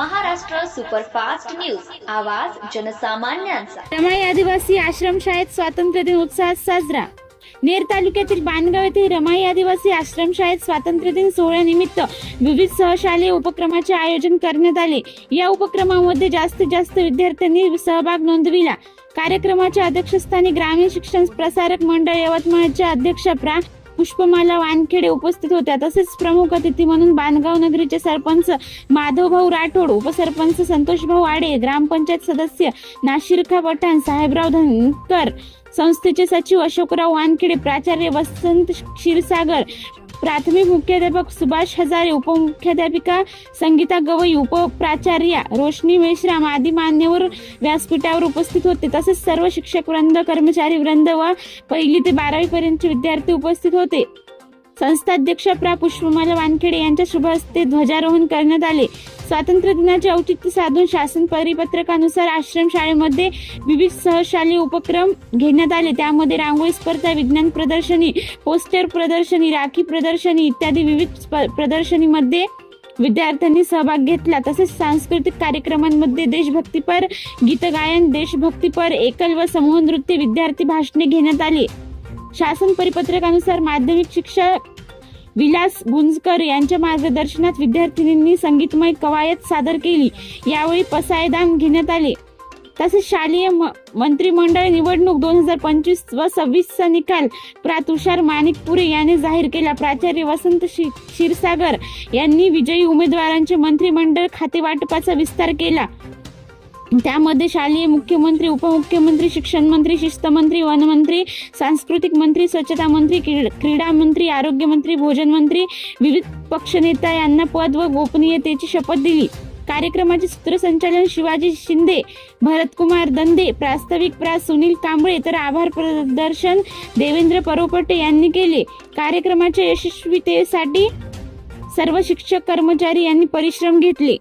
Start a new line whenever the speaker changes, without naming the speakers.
Maharashtra superfast news. आवाज जनसामान्यांचा.
रमाई आदिवासी आश्रमशाळेत स्वातंत्र्य दिन उत्साहात साजरा. नेर तालुक्यातील बाणगाव येथे रमाई आदिवासी आश्रमशाळेत स्वातंत्र्य दिन सोहळ्यानिमित्त विविध सहशालेय उपक्रमाचे आयोजन करण्यात आले. या उपक्रमामध्ये जास्तीत जास्त विद्यार्थ्यांनी सहभाग नोंदविला. कार्यक्रमाच्या अध्यक्षस्थानी ग्रामीण शिक्षण प्रसारक मंडळ यवतमाळच्या अध्यक्ष प्रा. पुष्पमाला वानखेडे उपस्थित होत्या. तसेच प्रमुख अतिथी म्हणून बांधगाव नगरीचे सरपंच माधवभाऊ राठोड उपसरपंच संतोषभाऊ आडे ग्रामपंचायत सदस्य नाशिरखा पठाण साहेबराव धनकर संस्थेचे सचिव अशोकराव वानखेडे प्राचार्य वसंत क्षीरसागर प्राथमिक मुख्याध्यापक सुभाष हजारे उपमुख्याध्यापिका संगीता गवई उपप्राचार्या रोशनी मेश्राम आदी मान्यवर व्यासपीठावर उपस्थित होते. तसेच सर्व शिक्षक वृंद कर्मचारी वृंद व पहिली ते बारावी पर्यंतचे विद्यार्थी उपस्थित होते. संस्थाध्यक्ष प्रा. पुष्पमाला वानखेडे यांच्या शुभ हस्ते ध्वजारोहण करण्यात आले. स्वातंत्र्य दिनाचे औचित्य साधून शासन परिपत्रकानुसार आश्रम शाळेमध्ये विविध सहशाली उपक्रम घेण्यात आले. त्यामध्ये रांगोळी स्पर्धा विज्ञान प्रदर्शनी पोस्टर प्रदर्शनी राखी प्रदर्शनी इत्यादी विविध स्प- प्रदर्शनीमध्ये विद्यार्थ्यांनी सहभाग घेतला. तसेच सांस्कृतिक कार्यक्रमांमध्ये देशभक्तीपर गीतगायन देशभक्तीपर एकल व समूह नृत्य विद्यार्थी भाषणे घेण्यात आली. शासन परिपत्रकानुसार माध्यमिक शिक्षक विलास गुंजकर यांच्या मार्गदर्शनात विद्यार्थिनींनी संगीतमय कवायत सादर केली. यावेळी पसायदान घेण्यात आले. तसेच शालेय म- मंत्रिमंडळ निवडणूक दोन हजार पंचवीस व सव्वीसचा निकाल प्रा तुषार माणिकपुरे यांनी जाहीर केला. प्राचार्य वसंत क्षी- क्षीरसागर यांनी विजयी उमेदवारांचे मंत्रिमंडळ खाते वाटपाचा विस्तार केला. त्यामध्ये शालेय मुख्यमंत्री उपमुख्यमंत्री शिक्षण मंत्री शिस्तमंत्री वनमंत्री सांस्कृतिक मंत्री स्वच्छता मंत्री क्रीडा मंत्री आरोग्य मंत्री भोजन मंत्री विविध पक्षनेता यांना पद व गोपनीयतेची शपथ दिली. कार्यक्रमाचे सूत्रसंचालन शिवाजी शिंदे भरतकुमार दंदे प्रास्ताविक प्रा सुनील कांबळे तर आभार प्रदर्शन देवेंद्र परोपटे यांनी केले. कार्यक्रमाच्या यशस्वीतेसाठी सर्व शिक्षक कर्मचारी यांनी परिश्रम घेतले.